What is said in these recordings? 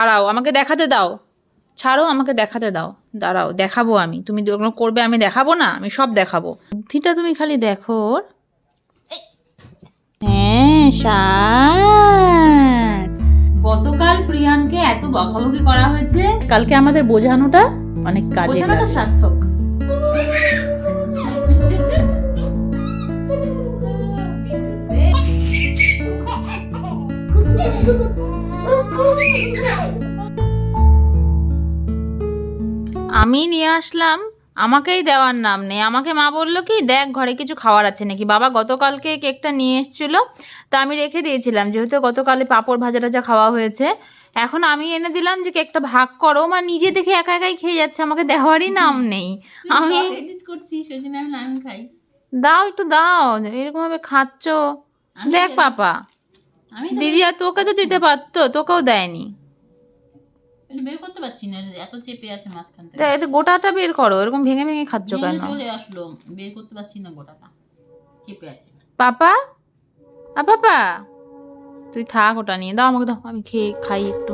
দাঁড়াও আমাকে দেখাতে দাও। ছাড়ো আমাকে দেখাতে দাও। দাঁড়াও দেখাবো আমি। তুমি ওগুলো করবে আমি দেখাবো না আমি সব দেখাবো। বুদ্ধিটা তুমি খালি দেখো হ্যাঁ গতকাল প্রিয়ানকে এত বকাবকি করা হয়েছে। কালকে আমাদের বোঝানোটা অনেক কাজে বোঝানোটা সার্থক। আমি নিয়ে আসলাম আমাকেই দেওয়ার নাম নেই। আমাকে মা বলল কি দেখ ঘরে কিছু খাওয়ার আছে নাকি? বাবা গতকালকে কেকটা নিয়ে এসেছিল তা আমি রেখে দিয়েছিলাম। যেহেতু গতকালে পাঁপড় ভাজা টাজা খাওয়া হয়েছে এখন আমি এনে দিলাম যে কেকটা ভাগ করো। মা নিজে দেখে একা একাই খেয়ে যাচ্ছে আমাকে দেওয়ারই নাম নেই। আমি দাও একটু দাও। এরকম ভাবে খাচ্ছ দেখ পাপা দিদি আর তোকে তো দিতে পারতো তোকেও দেয়নি। এটা বের করতে পারছি না এত চেপে আছে মাঝখান থেকে। এটা গোটাটা বের করো এরকম ভেঙে ভেঙে খাচ্ছ কেন? চলে আসলো বের করতে পারছি না গোটাটা চেপে আছে। পাপা? আ পাপা? তুই থাক ওটা নিয়ে দাও আমাকে দাও আমি খেয়ে খাই একটু।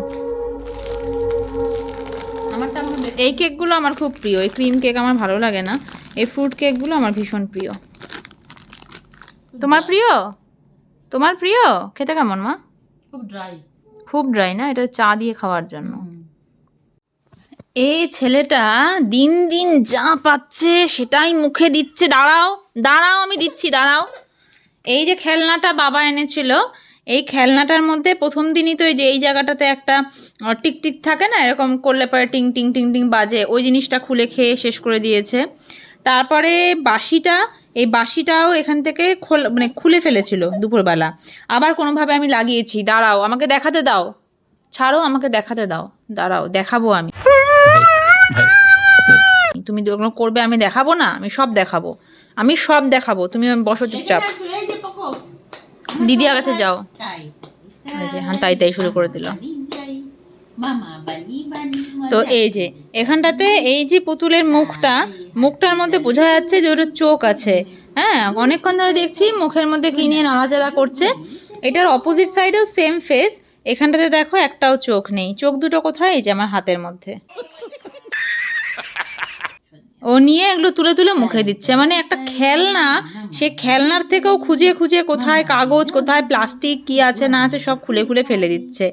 আমারটা এই কেকগুলো আমার খুব প্রিয় এই ক্রিম কেক আমার ভালো লাগে না এই ফ্রুট কেকগুলো আমার ভীষণ প্রিয়। তোমার প্রিয়? তোমার প্রিয়? খেতে কেমন মা? খুব ড্রাই খুব ড্রাই না? এটা চা দিয়ে খাওয়ার জন্য। এই ছেলেটা দিন দিন যা পাচ্ছে সেটাই মুখে দিচ্ছে। দাঁড়াও দাঁড়াও, আমি দিচ্ছি, দাঁড়াও। এই যে খেলনাটা বাবা এনেছিল, এই খেলনাটার মধ্যে প্রথম দিনই তো এই যে এই জায়গাটাতে একটা টিকটিক থাকে না, এরকম করলে পরে টিং টিং টিং টিং বাজে, ওই জিনিসটা খুলে খেয়ে শেষ করে দিয়েছে। তারপরে বাসিটা এই বাসিটাও এখান থেকে খোল মানে খুলে ফেলেছিল দুপুরবেলা। আবার কোনোভাবে আমি লাগিয়েছি, দাঁড়াও, আমাকে দেখাতে দাও। ছাড়ো, আমাকে দেখাতে দাও, দাঁড়াও, দেখাবো আমি। তুমি যেগুলো করবে আমি দেখাবো না আমি সব দেখাবো। আমি সব দেখাবো তুমি বসো চুপচাপ। এই যে দিদি কাছে যাও। তাই। হ্যাঁ তাই তাই শুরু করে দিল। তো এই যে এখানটাতে এই যে পুতুলের মুখটা মুখটার মধ্যে বোঝা যাচ্ছে যে ওর চোখ আছে। হ্যাঁ অনেকক্ষণ ধরে দেখছি মুখের মধ্যে কি নিয়ে নাড়াচাড়া করছে। এটার অপোজিট সাইডেও সেম ফেস এখানটাতে দেখো একটাও চোখ নেই। চোখ দুটো কোথায়? এই যে আমার হাতের মধ্যে। ও নিয়ে এগুলো তুলে তুলে মুখে দিচ্ছে। মানে একটা খেলনা সে খেলনার থেকেও খুঁজে খুঁজে কোথায় কাগজ কোথায় প্লাস্টিক কি আছে না আছে সব খুলে খুলে ফেলে দিচ্ছে।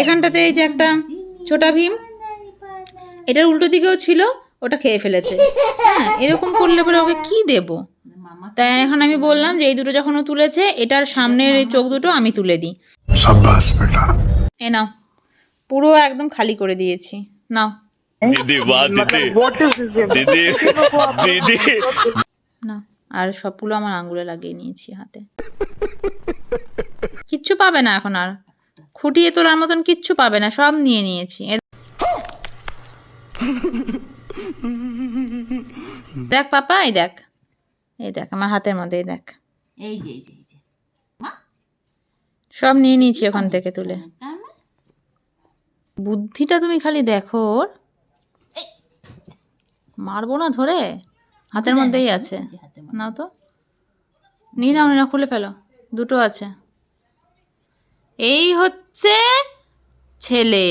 এখানটাতে এই যে একটা ছোটা ভীম এটার উল্টো দিকেও ছিল ওটা খেয়ে ফেলেছে। হ্যাঁ এরকম করলে পরে ওকে কি দেব? তাই এখন আমি বললাম যে এই দুটো যখন ও তুলেছে এটার সামনের এই চোখ দুটো আমি তুলে দিই। এ নাও পুরো একদম খালি করে দিয়েছি। নাও। দিদি বা দিদি। দিদি দিদি। না আর সবগুলো আমার আঙ্গুলে লাগিয়ে নিয়েছি হাতে। কিচ্ছু পাবে না এখন আর। খুঁটিয়ে তোলার মতন কিচ্ছু পাবে না সব নিয়ে নিয়েছি। দেখ পাপা এই দেখ। এই দেখ আমার হাতের মধ্যে দেখ। এই যে সব নিয়ে নিয়েছি ওখান থেকে তুলে। বুদ্ধিটা তুমি খালি দেখো ওর। মারবো না ধরে? হাতের মধ্যেই আছে। নাও তো। নিয়ে নাও নাও, খুলে ফেলো। দুটো আছে। এই হচ্ছে ছেলে।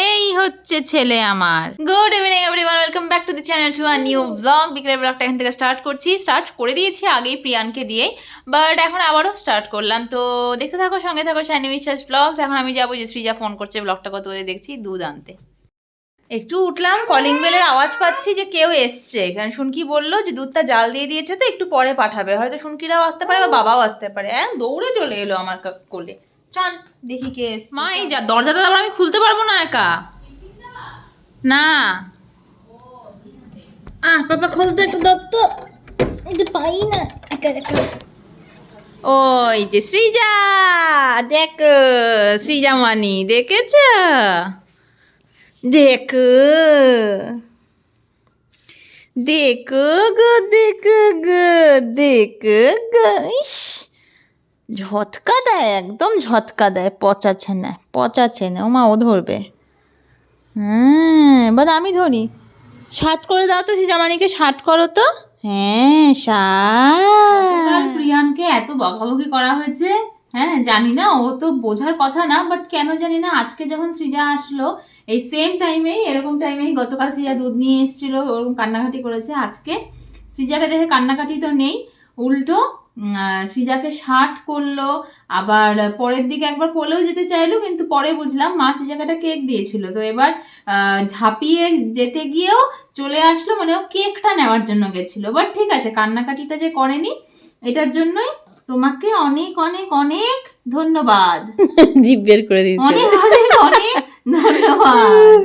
এই হচ্ছে ছেলে আমার। Good evening everyone welcome back to the channel to a new blog বিকেলের ব্লগটা এখান থেকে স্টার্ট করছি। স্টার্ট করে দিয়েছি আগেই প্রিয়ানকে দিয়ে বাট এখন আবারও স্টার্ট করলাম। তো দেখতে থাকো সঙ্গে থাকো শাইনি বিশ্বাস ব্লগস এখন আমি যাব যে শ্রীজা ফোন করছে। ব্লগটা কত করে দেখছি? দুধ আনতে। একটু উঠলাম কলিং বেলের আওয়াজ পাচ্ছি যে কেউ এসছে। কারণ শুনকি বলল যে দুধটা জাল দিয়ে দিয়েছে তো একটু পরে পাঠাবে। হয়তো শুনকিরাও আসতে পারে বা বাবাও আসতে পারে। হ্যাঁ দৌড়ে চলে এলো আমার কা- কোলে। চল দেখি কে এসছে। মা এই যা দরজাটা আবার আমি খুলতে পারব না একা। না। আহ পাপা খুলতে একটু দত্ত এটা পাই না একা একা। ওই যে শ্রীজা দেখ শ্রীজা মানি দেখেছ? দেখ দেখ গো দেখ গো দেখ গো ইস ঝটকা দেয় একদম ঝটকা দেয় পচাচ্ছে না পচাচ্ছে না ওমা ও ধরবে। হ্যাঁ এবার আমি ধরি। ষাট করে দাও তো জামানিকে ষাট করো তো। হ্যাঁ ষাট প্রিয়ানকে এত বকাবকি করা হয়েছে। হ্যাঁ জানি না, ও তো বোঝার কথা না বাট কেন জানি না, আজকে যখন সৃজা আসলো, এই সেম টাইমেই এরকম টাইমেই গতকাল সৃজা দুধ নিয়ে এসেছিল, ওরকম কান্নাকাটি করেছে আজকে। সৃজাকে দেখে কান্নাকাটি তো নেই, উল্টো সৃজাকে ষাট করল, আবার পরের দিকে একবার কোলেও যেতে চাইলো, কিন্তু পরে বুঝলাম মা সৃজাকে একটা কেক দিয়েছিল। তো এবার ঝাঁপিয়ে যেতে গিয়েও চলে আসলো মানে ও কেকটা নেওয়ার জন্য গেছিল। বাট ঠিক আছে, কান্নাকাটিটা যে করেনি, এটার জন্যই তোমাকে অনেক অনেক অনেক ধন্যবাদ। জিভ বের করে দিয়েছে। অনেক অনেক অনেক ধন্যবাদ।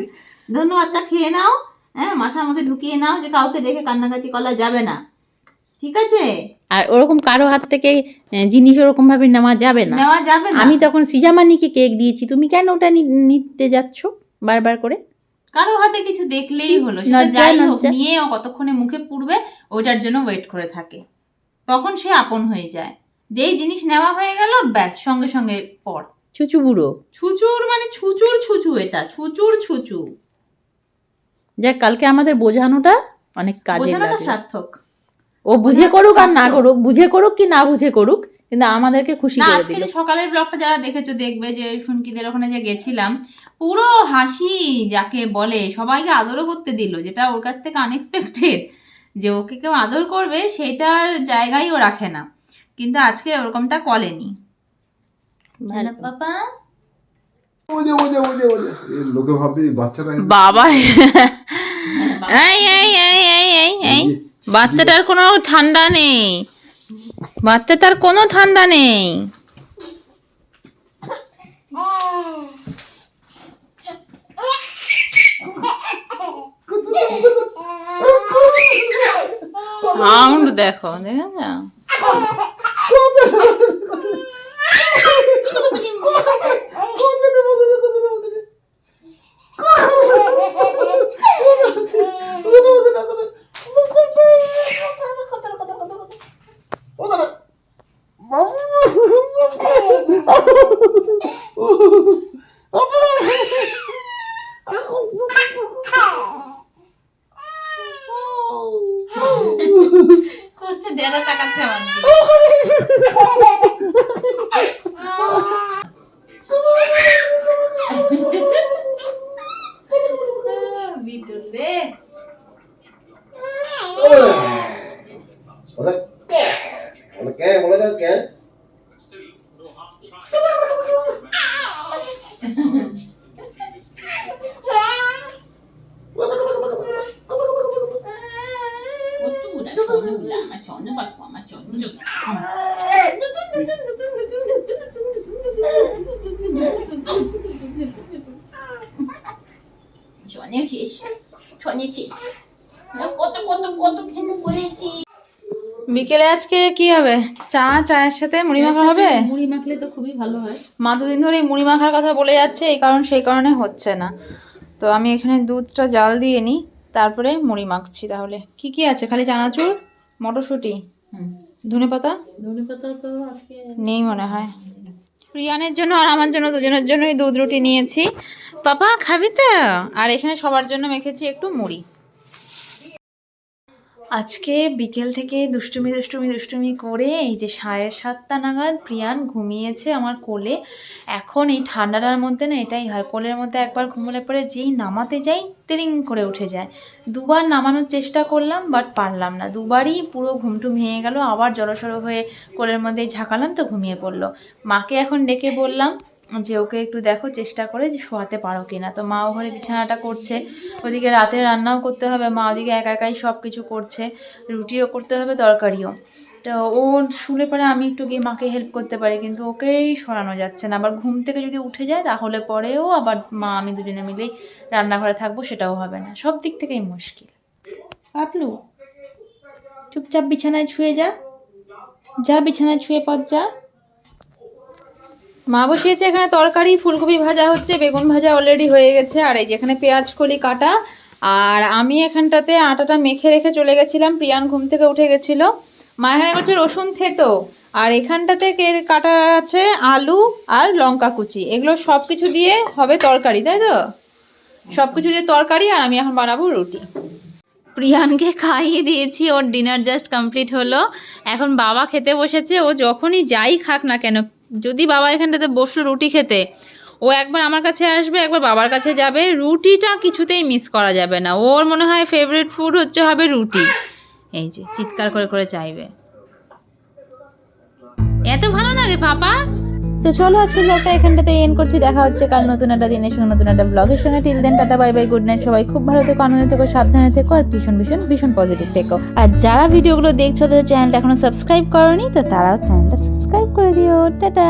ধন্যবাদটা খেয়ে নাও। হ্যাঁ মাথার মধ্যে ঢুকিয়ে নাও যে কাউকে দেখে কান্নাকাটি করা যাবে না। ঠিক আছে? আর ওরকম কারও হাত থেকে জিনিস ওরকম ভাবে নেওয়া যাবে না। নেওয়া যাবে না। আমি তখন সিজামানিকে কেক দিয়েছি। তুমি কেন ওটা নিতে যাচ্ছ বারবার করে? কারও হাতে কিছু দেখলেই হলো। সেটা যাই হোক নিয়ে কতক্ষণে মুখে পুড়বে ওইটার জন্য ওয়েট করে থাকে। তখন সে আপন হয়ে যায়। যেই জিনিস নেওয়া হয়ে গেল ব্যাস সঙ্গে সঙ্গে পর। ছুচু বুড়ো ছুচুর মানে ছুচুর ছুচু এটা ছুচুর ছুচু। যাক কালকে আমাদের বোঝানোটা অনেক কাজে বোঝানোটা লাগল সার্থক। ও বুঝে করুক আর না করুক বুঝে করুক কি না বুঝে করুক কিন্তু আমাদেরকে খুশি করে দিল। যে সকালের ব্লগটা যারা দেখেছ দেখবে যে ওই ফুনকিদের ওখানে যে গেছিলাম পুরো হাসি যাকে বলে সবাইকে আদরও করতে দিল যেটা ওর কাছ থেকে আনএক্সপেক্টেড যে ওকে কেউ আদর করবে সেটার জায়গায় ও রাখে না। কিন্তু আজকে ওরকমটা করেনি ভালো। পাপা। ওজে ওজে ওজে ওজে। এই লোকে ভাববে এই বাবা। এই এই এই এই এই এই বাচ্চাটার কোনো ঠান্ডা নেই। বাচ্চাটার কোনো ঠান্ডা নেই। সাউন্ড দেখো দেখেছ করছে ডেরা তাকাচ্ছে আমার সোনে শেষ, সোনে শেষ। কত কত কত খেলে করেছি বিকেলে আজকে কি হবে? চা চায়ের সাথে মুড়ি মাখা হবে? মুড়ি মাখলে তো খুবই ভালো হয়। মা দুদিন ধরে মুড়ি মাখার কথা বলে যাচ্ছে এই কারণ সেই কারণে হচ্ছে না। তো আমি এখানে দুধটা জাল দিয়ে নিই তারপরে মুড়ি মাখছি তাহলে। কি কি আছে? খালি চানাচুর মটরশুঁটি ধনে পাতা? ধনে পাতা তো আজকে নেই মনে হয়। প্রিয়ানের জন্য আর আমার জন্য দুজনের জন্যই দুধ রুটি নিয়েছি। পাপা খাবি তো? আর এখানে সবার জন্য মেখেছি একটু মুড়ি। আজকে বিকেল থেকে দুষ্টুমি দুষ্টুমি দুষ্টুমি করে এই যে সাড়ে সাতটা নাগাদ প্রিয়ান ঘুমিয়েছে আমার কোলে। এখন এই ঠান্ডাটার মধ্যে না এটাই হয়, কোলের মধ্যে একবার ঘুমোলে পরে যেই নামাতে যাই, তিরিং করে উঠে যায়। দুবার নামানোর চেষ্টা করলাম, বাট পারলাম না। দুবারই পুরো ঘুমটুম ভেঙে গেল, আবার জড়সড়ো হয়ে কোলের মধ্যে ঝাঁকালাম তো ঘুমিয়ে পড়ল। মাকে এখন ডেকে বললাম যে ওকে একটু দেখো, চেষ্টা করে যে শোয়াতে পারো কিনা। তো মা ওখানে বিছানাটা করছে, ওদিকে রাতে রান্নাও করতে হবে, মা ওদিকে একা একাই সব কিছু করছে, রুটিও করতে হবে, তরকারিও। তো ও শুলে পরে আমি একটু গিয়ে মাকে হেল্প করতে পারি, কিন্তু ওকেই সরানো যাচ্ছে না। আবার ঘুম থেকে যদি উঠে যায়, তাহলে পরেও আবার মা আমি দুজনে মিলেই রান্নাঘরে থাকব, সেটাও হবে না। সব দিক থেকেই মুশকিল। পাপলু, চুপচাপ বিছানায় ছুঁয়ে যা। যা বিছানায় ছুঁয়ে পর যা। মা বসিয়েছে এখানে তরকারি, ফুলকপি ভাজা হচ্ছে, বেগুন ভাজা অলরেডি হয়ে গেছে, আর এই যেখানে পেঁয়াজ কলি কাটা, আর আমি এখানটাতে আটাটা মেখে রেখে চলে গেছিলাম, প্রিয়ান ঘুম থেকে উঠে গেছিল। মা এখানে করছে রসুন থেতো, আর এখানটাতে কাটা আছে আলু আর লঙ্কা কুচি, এগুলো সব কিছু দিয়ে হবে তরকারি, তাই তো? সব কিছু দিয়ে তরকারি, আর আমি এখন বানাবো রুটি। প্রিয়ানকে খাইয়ে দিয়েছি, ওর ডিনার জাস্ট কমপ্লিট হলো। এখন বাবা খেতে বসেছে, ও যখনই যাই খাক না কেন যদি বাবা এখানটাতে বসল রুটি খেতে, ও একবার আমার কাছে আসবে, একবার বাবার কাছে যাবে, রুটিটা কিছুতেই মিস করা যাবে না। ওর মনে হয় ফেভারিট ফুড হচ্ছে, হবে রুটি। এই যে, চিৎকার করে করে চাইবে। এত ভালো লাগে, পাপা। তো চলো আজকে ব্লগটা এখানটাতে এন্ড করছি। দেখা হচ্ছে কাল নতুন একটা দিনের সঙ্গে নতুন একটা ব্লগের সঙ্গে। Till then tata bye bye good night সবাই খুব ভালো থেকো, আনন্দে থেকো, সাবধানে থেকো আর ভীষণ ভীষণ ভীষণ পজিটিভ থেকো। আর যারা ভিডিওগুলো দেখছ, তো চ্যানেলটা এখনও সাবস্ক্রাইব করনি, তো তারাও চ্যানেলটা সাবস্ক্রাইব করে দিও। টাটা!